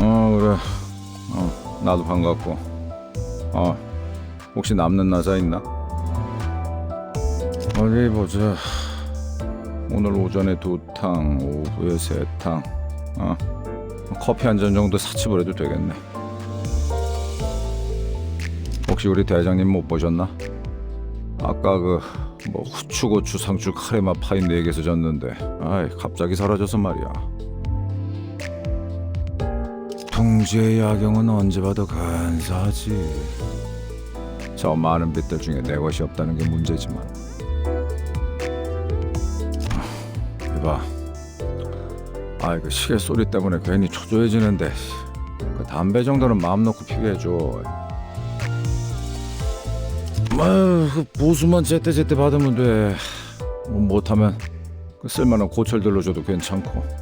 어 그래. 어 나도 반갑고. 어 혹시 남는 나사 있나? 어디 보자. 오늘 오전에 두탕 오후에 세탕. 어 커피 한 잔 정도 사치을 해도 되겠네. 혹시 우리 대장님 못 보셨나? 아까 그 뭐 후추 고추 상추 카레마 파인 네 개서 졌는데. 아이 갑자기 사라져서 말이야 동지의 야경은 언제 봐도 간사하지. 저 많은 빛들 중에 내 것이 없다는 게 문제지만. 이봐. 아, 그 시계 소리 때문에 괜히 초조해지는데 그 담배 정도는 마음 놓고 피게 해줘. 아유, 그 보수만 제때제때 받으면 돼. 뭐 못하면 그 쓸만한 고철 들러줘도 괜찮고.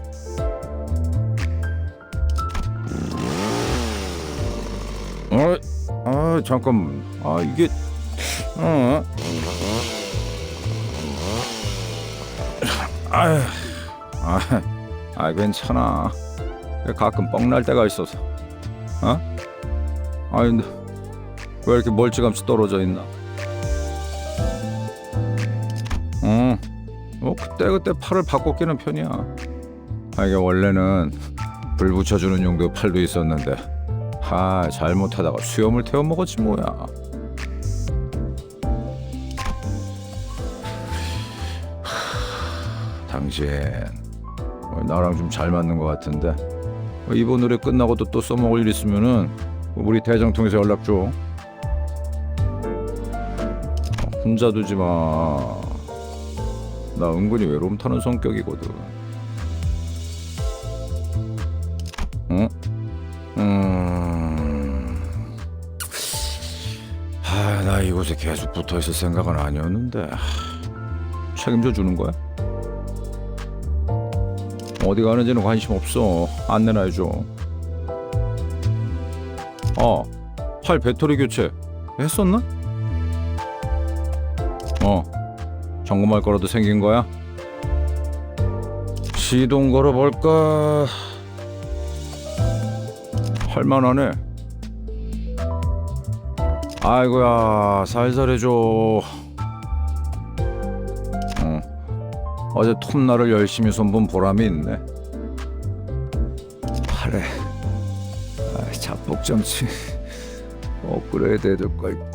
아 잠깐, 아 이게, 어, 아, 괜찮아. 가끔 뻥날 때가 있어서, 어? 아니, 왜 이렇게 멀찌감치 떨어져 있나? 어, 뭐 그때 그때 팔을 바꿔 끼는 편이야. 아 이게 원래는 불 붙여주는 용도 팔도 있었는데. 아 잘못하다가 수염을 태워 먹었지 뭐야. 하, 당신 어, 나랑 좀 잘 맞는 것 같은데 어, 이번 노래 끝나고도 또 써먹을 일 있으면은 우리 대장 통해서 연락 줘. 어, 혼자 두지 마. 나 은근히 외로움 타는 성격이거든. 이곳에 계속 붙어 있을 생각은 아니었는데. 책임져 주는 거야? 어디 가는지는 관심 없어. 안내나 해줘. 어, 팔 배터리 교체 했었나? 어, 점검할 거라도 생긴 거야? 시동 걸어볼까? 할만하네. 아이고야 살살 해줘. 어. 어제 톱날을 열심히 손본 보람이 있네. 팔에 아, 자폭 정치 업그레이드 해둘 걸.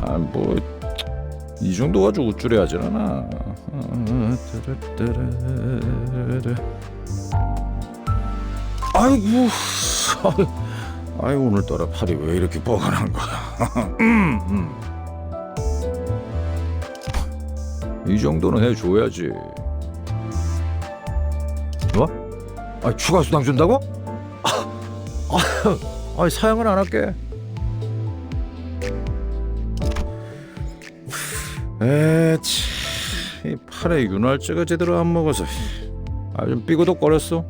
아뭐 이 정도 가지고 우쭐해하질 않아. 아이고, 아이, 아이 오늘따라 팔이 왜 이렇게 뻐근한 거야? 음, 음. 이 정도는 해줘야지. 뭐? 아 추가 수당 준다고? 아, 아, 아 사양은 안 할게. 에치, 이 팔에 윤활제가 제대로 안 먹어서 아 좀 삐그덕거렸어.